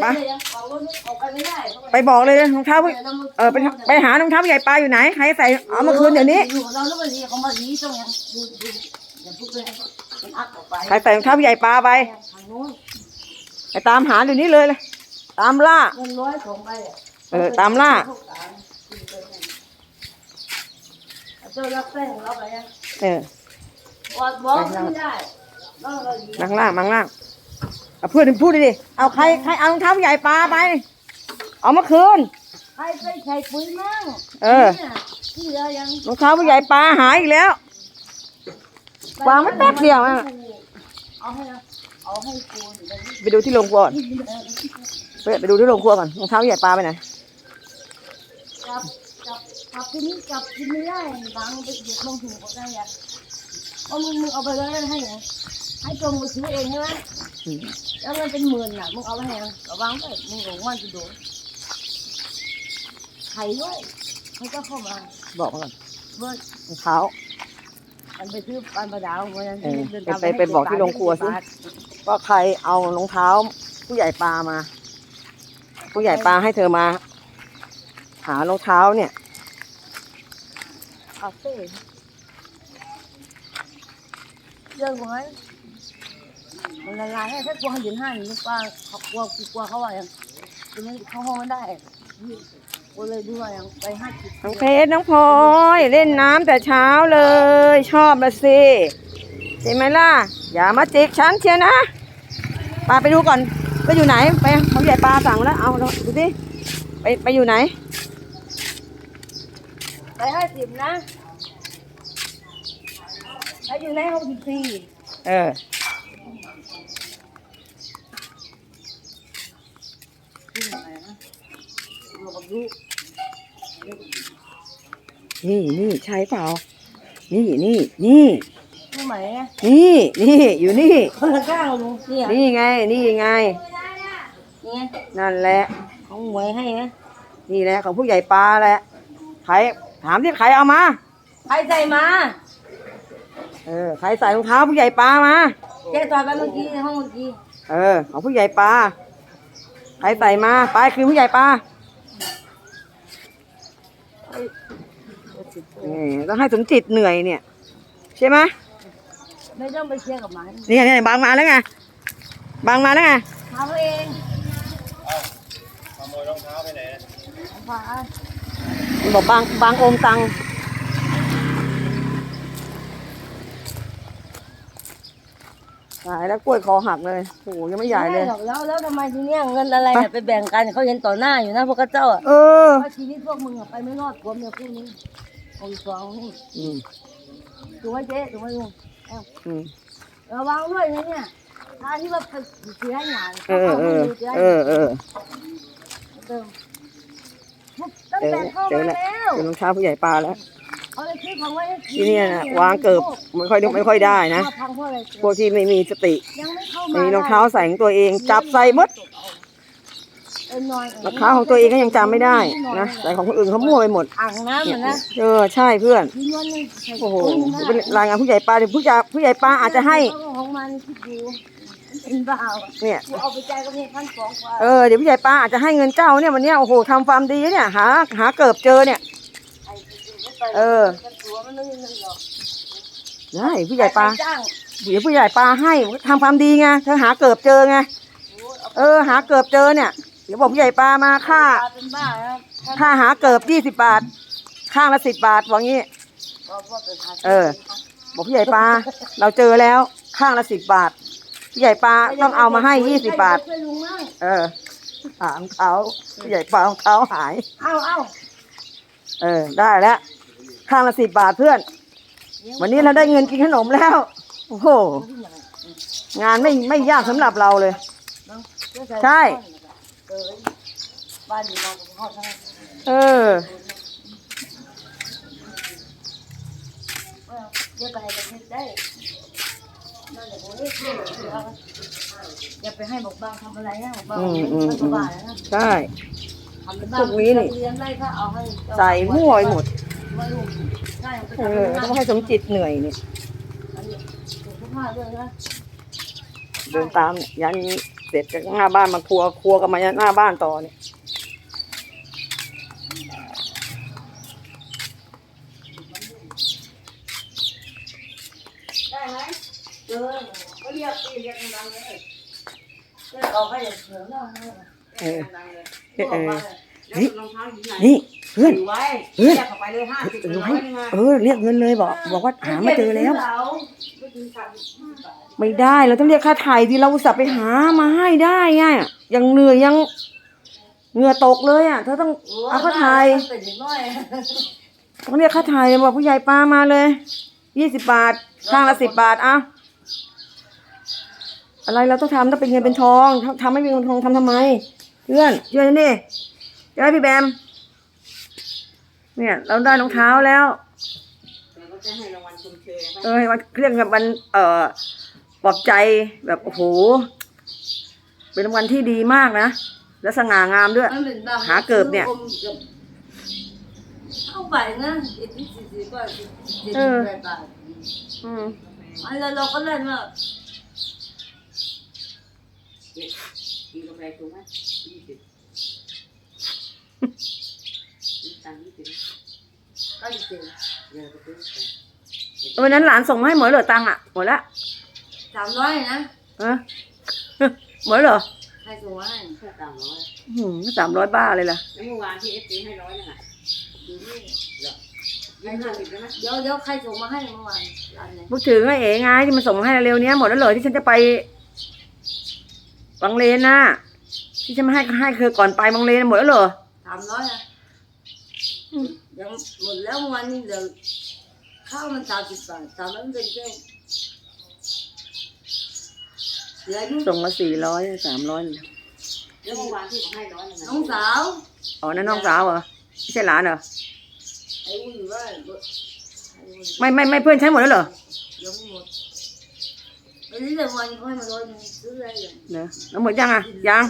ไปออกรถไม่ออกไปไม่ได้เพราะว่าไปบอกเลยรองเท้าผู้เออไปไปหารองเท้าผู้ใหญ่ปลาอยู่ไหนใครใส่เอามาคืนเดี๋ยวนี้อยู่กับเราแล้วมันดีเขามาดีตรงนี้ดูดูอย่าพูดเลยมันอัดออกไปใครใส่รองเท้าผู้ใหญ่ปลาไปทางโน้นไปตามหาเดี๋ยวนี้เลยเลยตามล่าเงินร้อยส่งไปะเออตามล่าเอาเจ้ารับแป้งของเราไปยังเออบอกบอกไม่ได้ต้องเราดีมังล่างมังล่าง เอาเพื่อนพูดดิดิ เอาใครใครเอารองเท้าผู้ใหญ่ปลาไป เอามาคืน ใครไปใส่ปุ๋ยมั่งเออนี่ยที่เหลือยังรองเท้าผู้ใหญ่ปลาหายอีกแล้ว วางไว้แป๊บเดียวอะ เอาให้นะเอาให้กูเดี๋ยวนี้ไปดูที่โรงครัวก่อนไปไปดูที่โรงครัวก่อนรองเท้าผู้ใหญ่ปลาไปไหน จับจับจับที่นี่จับกินไม่ได้บางไปหยุดลงถุงก็ได้ยังเอามึงมึงเอาไปแล้วให้ไง ให้จงมาซื้อเองใช่ไหมอืมแล้วมันเป็นหมื่นน่ะมึงเอาไปให้มันระวังไปมึงหลงวันจะโดนไข่ด้วยเขาก็เข้ามาบอกมาก่อนเบิร์ดรองเท้ามันไปซื้อปลาประดาววันนั้นเออเดินไปตามไปไปบอกที่โรงครัวสิว่าใครเอารองเท้า ผู้ใหญ่ปลามา ผู้ใหญ่ปลาให้เธอมา หารองเท้าเนี่ยคาเฟ่เรื่องของมัน มันละลายให้ถ้ากลัวเขายืนห้าอยู่นี่ป้าเขากลัวกลัวเขาว่าอย่างจะไม่เข้าห้องไม่ได้กูเลยดูว่าอย่างไปห้าสิบน้องเพชรน้องพลอยเล่นน้ำแต่เช้าเลย ชอบละสิใช่ไหมล่ะ อย่ามาจิกฉันเชียวนะปลาไปดูก่อนไปอยู่ไหนไปผู้ใหญ่ปลาสั่งแล้วเอาดูสิไปไปอยู่ไหน ไปห้าสิบนะไปอยู่ในห้องสิบสี่เออ ที่ไหนนะ อยู่กับลูกนี่นี่ใช่เปล่า นี่นี่นี่ที่ไหนอะนี่นี่อยู่นี่ คนละข้างลุงเนี่ยนี่ไง นี่ไง นี่ไงนั่นแหละของหวยให้ไหมนี่แหละของผู้ใหญ่ปลาแหละใครถามที่ใครเอามาใครใส่มาเออใครใส่รองเท้าผู้ใหญ่ปลามาเจ๊ต่อยไปเมื่อกี้ในห้องเมื่อกี้เออของผู้ใหญ่ปลาใครใส่มาไปคือผู้ใหญ่ปลา นี่ต้องให้สมจิตเหนื่อยเนี่ย ใช่ไหมไม่ต้องไปเคลียร์กับหมันเนี่ยเนี่ยบางมาแล้วไงบางมาแล้วไงทำเองขโมยรองเท้าไปไหนนะฝามันบอกบางบางโอมตัง ตายแล้วกล้วยคอหักเลยโอ้โหยังไม่ใหญ่เลยหรอกแล้วแล้วทำไมทีเนี้ยเงินอะไรเนี่ยไปแบ่งกันเขาเห็นต่อหน้าอยู่นะพวกกระเจ้าอะเออว่าชีวิตพวกมึงอะไปไม่รอดกลัวเมียคู่นี้องสองนี่อืมถูกไหมเจ๊ถูกไหมลุงเอ้าอืมระวังด้วยนะเนี่ยถ้าที่ว่าไปเสียหยาดเออเออเออเออเติมตั้งเจอแต่เข้าเจอมาแล้วแล้วเจอรองเท้าผู้ใหญ่ปลาแล้ว เอาเลยซื้อของไว้ให้กิที่เนี่ยนะวางเกิบไม่ค่อยไม่ค่อยได้นะมาพังเพราะอะไรพวกที่ไม่มีสติยังไม่เข้าไม่มามีรองเท้าใส่ของตัวเองจับใส่หมดเอ็นน้อยรองเท้าของตัวเองก็ยังจำไม่ได้นะใส่ของคนอื่นเขามั่วไปหมดอ่างน้ำเนี่อะยนะเออใช่เพื่อนทิ้งไว้ในใส่โอ้โหถุงนะเป็นรายงานผู้ใหญ่ปลาเดี๋ยวผู้ใหญ่ผู้ใหญ่ปลาอาจจะให้เขาก็ของมันคิดดูเป็นบ้าอะเนี่ยกูเอาไปใจายก็เนี่ยพันสองกว่าเออเดี๋ยวผู้ใหญ่ปลาอาจจะให้เงินเจ้าเนี่ยวันเนี้ยโอ้โหทำความดีเนี่ยหาหาเกิบเจอเนี่ยไอ้ที่ไม่ไป เออมันตัวมันไม่มีเงินหรอกได้ผู้ใหญ่ปลาใครจ้างเดี๋ยวผู้ใหญ่ปลาให้ทำความดีไงเธอหาเกิบเจอไงเออ หาเกิบเจอเนี่ย เดี๋ยวบอกผู้ใหญ่ปลามาค่าปลาเป็นบ้าแล้วค่าหาเกิบยี่สิบบาท ข้างละสิบบาทบอกงี้บอกว่าเป็นภาษีเออ บอกผู้ใหญ่ปลาเราเจอแล้วข้างละสิบบาทผู้ใหญ่ปลาต้องเอามาให้ยี่สิบบาทช่วยลุงมั่งเออถามเขาผู้ใหญ่ปลาของเขาหาย เอาเอาเออ ได้แล้ว ข้างละสิบบาทเพื่อน วันนี้เราได้เงินกินขนมแล้ว โอ้โห งานไม่ไม่ยากสำหรับเราเลย ใช่ เออบ้านอยู่นอนกับพ่อทั้งเออเดี๋ยวไปให้ประเทศได้นั่นแหละโอ้ยอย่าไปให้บอกบางทำอะไรนะบอกบางอืมอืมทำบาปนะใช่ทำเป็นบ้าพวกนี้นี่เลี้ยงได้ก็เอาให้ใส่มั่วไปหมดไว้ ลูกใช่ไปเอทำอต้องให้สมจิตเหนื่อยเนี่ยอันนี้ถุงผ้าด้วยนะเดินตามเนี่ยยันเสร็จจากหน้าบ้านมาครัวครัวกันมาหน้าบ้านต่อเนี่ยได้ไหมเจอก็เรียกพี่เรียกดังๆเลยเจอออกไปอย่างเสือหน้าเลยเออดังๆเลยเออออกมาเฮ้ยรองเท้าอยู่ไหนนี่ เพื่อนถือไว้เพื่อนเรียกเข้าไปเลยห้าสิบเอเลอยให้นี่ไงเออเรียกเงินเลยบอก บอกว่าหาไม่เจอแล้ว ไม่ถึงสามสิบห้าบาทไม่ได้เราต้องเรียกค่าไถ่ที่เราอุตส่าห์ไปหามาให้ได้ไงยังเหนื่อยยังเหงื่อตกเลยอะเธอต้องเอาค่าไถ่เป็นเด็กน้อยต้องเรียกค่าไถ่บอกผู้ใหญ่ปลามาเลยยี่สิบบาทข้างละสิบบาทอะอะไรเราต้องทำต้องเป็นเงินเป็นทองทำทำไม่มีเงินทองทำทำไม เพื่อนช่วยฉันดิช่วยพี่แบม เนี่ย เราได้รองเท้าแล้วเดี๋ยวก็จะให้รางวัลชมเชยเออวันเครื่องกับวันเอ่อปลอบใจแบบโอ้โห เป็นรางวัลที่ดีมากนะ และสง่างามด้วย มันเป็นบางหาเกิบเนี่ยเข้าไปนะเอ็ดที่สี่สิบก็เจ็ดสิบเออแปดบาทอืมอันแล้วเราก็เล่นว่ากินกาแฟถูกไหมยี่สิบมีตังค์ยี่สิบ ก็จริงเดี๋ยวก็ซื้อไปวันนั้นหลานส่งมาให้หมวยเหลือตังค์อะหมดละสามร้อยนะฮะหมดเหรอให้ส่งมาให้แค่สามร้อยสามร้อยบ้าเลยล่ะแล้วเมื่อวานที่เอฟซีให้ร้อยนึงอะดูนี่ยี่ห้าสิบแล้วนะเดี๋ยวเดี๋ยวใครส่งมาให้เมื่อวานร้านไหนพูดถึงไอ้เอ๋ไงที่มันส่งมาให้เร็วๆเนี้ยหมดแล้วเหรอที่ฉันจะไปบางเลนน่ะที่ฉันมาให้ให้คือก่อนไปบางเลนน่ะหมดแล้วเหรอสามร้อยอะ ยังหมดแล้วเมื่อวานนี้เหลือข้าวมันสามสิบบาทสามร้อยมันเป็นแค่เหลืออยู่ส่งมาสี่ร้อยสามร้อยแล้วเมื่อวานที่ผมให้ร้อยนึงน้องสาวอ๋อนั่นน้องสาวเหรอไม่ใช่หลานเหรอไอ้อุ้ยอยู่ว่าไม่ไม่ไม่เพื่อนใช้หมดแล้วเหรอยังไม่หมดไอ้นี่แต่วันเขาให้มาร้อยหนึงซื้ออะไรอย่างเนอะแล้วหมดยังอะยัง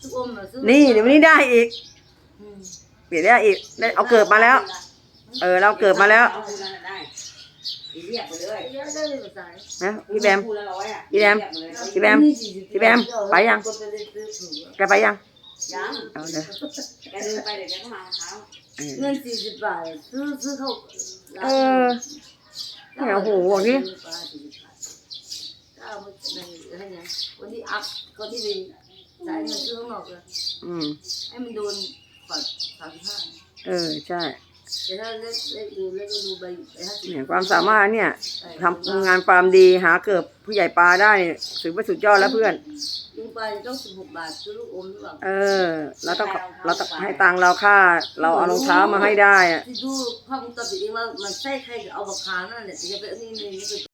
ซื้ออมเหรอซื้อนี่เดี๋ยววันนี้ได้อีก อืมเปลี่ยนได้อีกได้เอาเกิดมาแล้ว เออ เราเกิดมาแล้วเอาคูณนั้นได้อีเรียกไปเลยเยอะได้เลยภาษานะพี่แบมคูณละร้อยอะพี่แบมพี่แบมพี่แบมไปยังแกไปยังยังเอาเลยแกเดินไปเดี๋ยวแกก็มาเช้าเออเงินสี่สิบบาทซื้อซื้อเข้าเออเนี่ยโอ้โหบอกดิก้าวมันในให้ไงวันที่อัพคนที่ไปจ่ายเงินซื้อข้างนอกเลยอืมให้มันโดน ฝัดสามสิบห้าเออใช่แต่ถ้าเล็กเล็กดูเล็กก็ดูใบใบห้าสิบเนี่ยความสามารถเนี่ยทำงานความดีหาเกิดผู้ใหญ่ปลาได้เนี่ยถือว่าสุดยอดแล้วเพื่อนลุงไปต้องสิบหกบาทซื้อลูกอมหรือเปล่าเออเราต้องเราต้องให้ตังค์เราค่า เราเอารองเท้ามาให้ได้อะที่ดูภาพวงจรปิดเองว่ามันใช่ใครกับเอาบักคานั่นแหละจะไปอันนี้นี่นี่